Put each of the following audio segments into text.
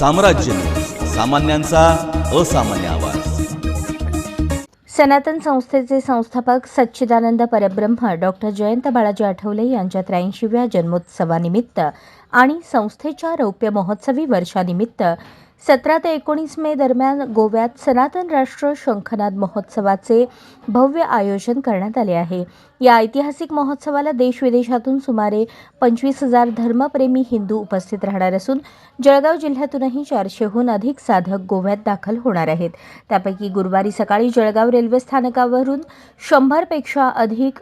साम्राज्य. सामान्यांचा असामान्य आवाज. सनातन संस्थेचे संस्थापक सच्चिदानंद परब्रह्म डॉक्टर जयंत बाळाजी आठवले यांच्या त्र्याऐंशीव्या जन्मोत्सवानिमित्त आणि संस्थेच्या रौप्य महोत्सवी वर्षानिमित्त सतरा ते एकोणीस मे दरम्यान गोव्यात सनातन राष्ट्र शंखनाद महोत्सवाचे भव्य आयोजन करण्यात आले आहे. या ऐतिहासिक महोत्सवाला देश विदेशातून सुमारे पंचवीस हजार धर्मप्रेमी हिंदू उपस्थित राहणार असून जळगाव जिल्ह्यातूनही चारशेहून अधिक साधक गोव्यात दाखल होणार आहेत. त्यापैकी गुरुवारी सकाळी जळगाव रेल्वे स्थानकावरून शंभरपेक्षा अधिक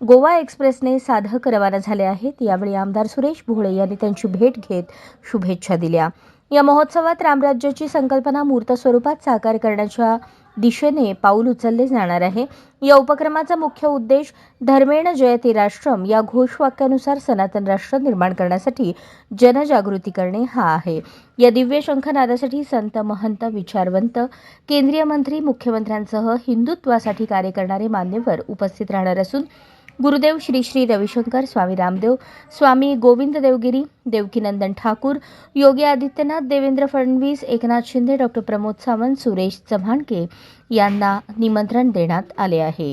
गोवा एक्सप्रेसने साधक रवाना झाले आहेत. यावेळी आमदार सुरेश भोळे यांनी त्यांची भेट घेत शुभेच्छा दिल्या. या महोत्सवात रामराज्याची संकल्पना मूर्त स्वरूपात साकार करण्याच्या दिशेने पाऊल उचलले जाणार आहे. या उपक्रमाचा मुख्य उद्देश धर्मेण जयते राष्ट्रम या घोषवाक्यानुसार सनातन राष्ट्र निर्माण करण्यासाठी जनजागृती करणे हा आहे. या दिव्य शंखनादासाठी संत महंत विचारवंत केंद्रीय मंत्री मुख्यमंत्र्यांसह हिंदुत्वासाठी कार्य करणारे मान्यवर उपस्थित राहणार असून गुरुदेव श्री श्री रविशंकर स्वामी रामदेव स्वामी गोविंद देवगिरी देवकीनंदन ठाकूर योगी आदित्यनाथ देवेंद्र फडणवीस एकनाथ शिंदे डॉक्टर प्रमोद सावंत सुरेश चव्हाणके यांना निमंत्रण देण्यात आले आहे.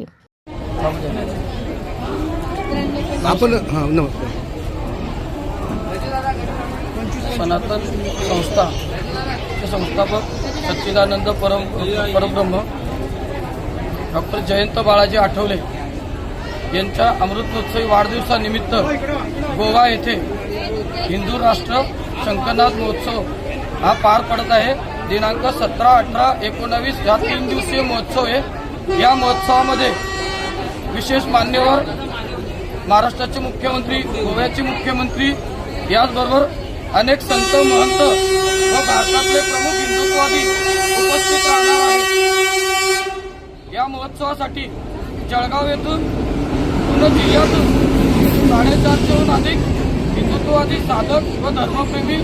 आपण हां नमस्कार. सनातन संस्था संस्थापक सच्चिदानंद परम परब्रह्म डॉक्टर जयंत बाळाजी आठवले यांच्या अमृतोत्सवी वाढदिवसानिमित्त गोवा येथे हिंदू राष्ट्र शंखनाथ महोत्सव हा पार पडत आहे. दिनांक सतरा अठरा एकोणावीस या तीन दिवसीय महोत्सव आहे. या महोत्सवामध्ये विशेष मान्यवर महाराष्ट्राचे मुख्यमंत्री गोव्याचे मुख्यमंत्री याचबरोबर अनेक संत महंत व भारतातले प्रमुख हिंदुत्ववादी उपस्थित राहणार आहेत. या महोत्सवासाठी जळगाव येथून पूर्ण जिल्ह्यातून साडेचारशेहून अधिक हिंदुत्ववादी साधक व धर्मप्रेमी